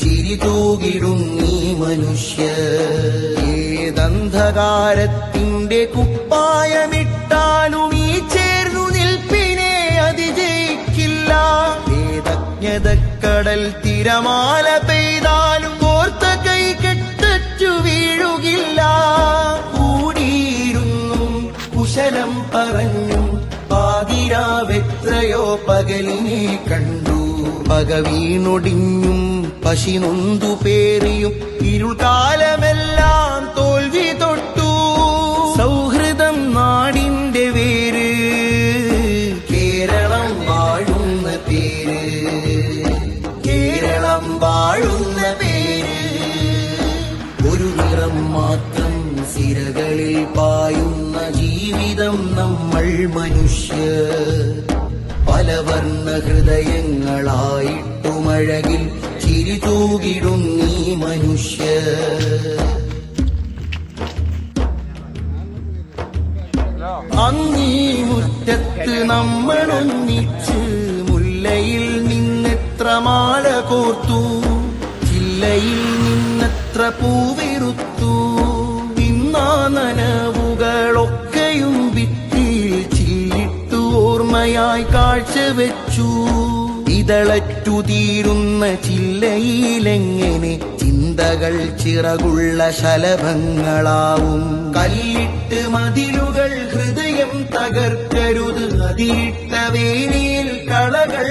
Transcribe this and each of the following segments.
ചിരി നീ മനുഷ്യ. ഏതന്ധകാരത്തിന്റെ കുപ്പായമിട്ടാലും ഈ ചേർന്നു നിൽപ്പിനെ അതിജയിക്കില്ല. വേദജ്ഞതക്കടൽ തിരമാല പെയ്താലും കോർത്ത കൈ കെട്ടച്ചു വീഴുകില്ല. കൂടിയിരുന്നും കുശലം പറഞ്ഞു പാതിരാവെത്രയോ പകലിനെ കണ്ടു. പക വീണൊടിഞ്ഞും പേറിയും ഇരുൾ ഇരുൾക്കാലമെല്ലാം തോൽവി തൊട്ടു. സൗഹൃദം നാടിന്റെ വേര് കേരളം വാഴുന്ന പേര്. കേരളം വാഴുന്ന പേര്. ഒരു നിറം മാത്രം സിരകളിൽ പായുന്ന ജീവിതം നമ്മൾ മനുഷ്യ. പലവർണ ഹൃദയങ്ങളായിട്ടുമഴകിൽ ചിരി നീ മനുഷ്യ. അങ്ങീ മുറ്റത്ത് നമ്മളൊന്നിച്ച് മുല്ലയിൽ നിന്നെത്ര മാല കോർത്തു ചില്ലയിൽ നിന്നെത്ര പൂവിരുത്തു. ഇന്നാ നനവുകളൊക്കെയും വിത്തിൽ ചില്ലിട്ടു ഓർമ്മയായി കാഴ്ചവെച്ചു. ഇതളറ്റു തീരുന്ന ചില്ലയിലെങ്ങനെ ചിന്തകൾ ചിറകുള്ള ശലഭങ്ങളാവും. കല്ലിട്ട് മതിലുകൾ ഹൃദയം തകർക്കരുത് അതിരിട്ട വേലിയിൽ കളകൾ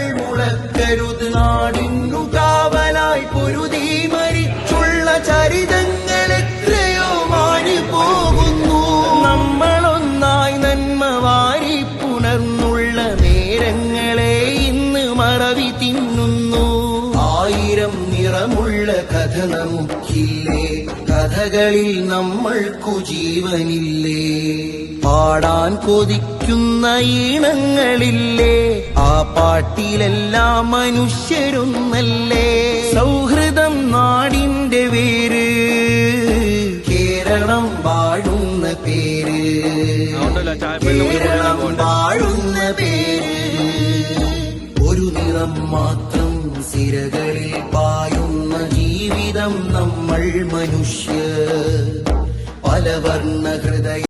കഥ നമുക്കില്ലേ കഥകളിൽ നമ്മൾക്കു ജീവനില്ലേ പാടാൻ കൊതിക്കുന്ന ഈണങ്ങളില്ലേ? ആ പാട്ടിലെല്ലാം മനുഷ്യരൊന്നല്ലേ സൗഹൃദം നാടിന്റെ വേര് കേരളം വാഴുന്ന പേര് കേരളം വാഴുന്ന പേര്. ഒരു നിറം മാത്രം സിരകളിൽ ജീവിതം പല വർണ ഹൃദയ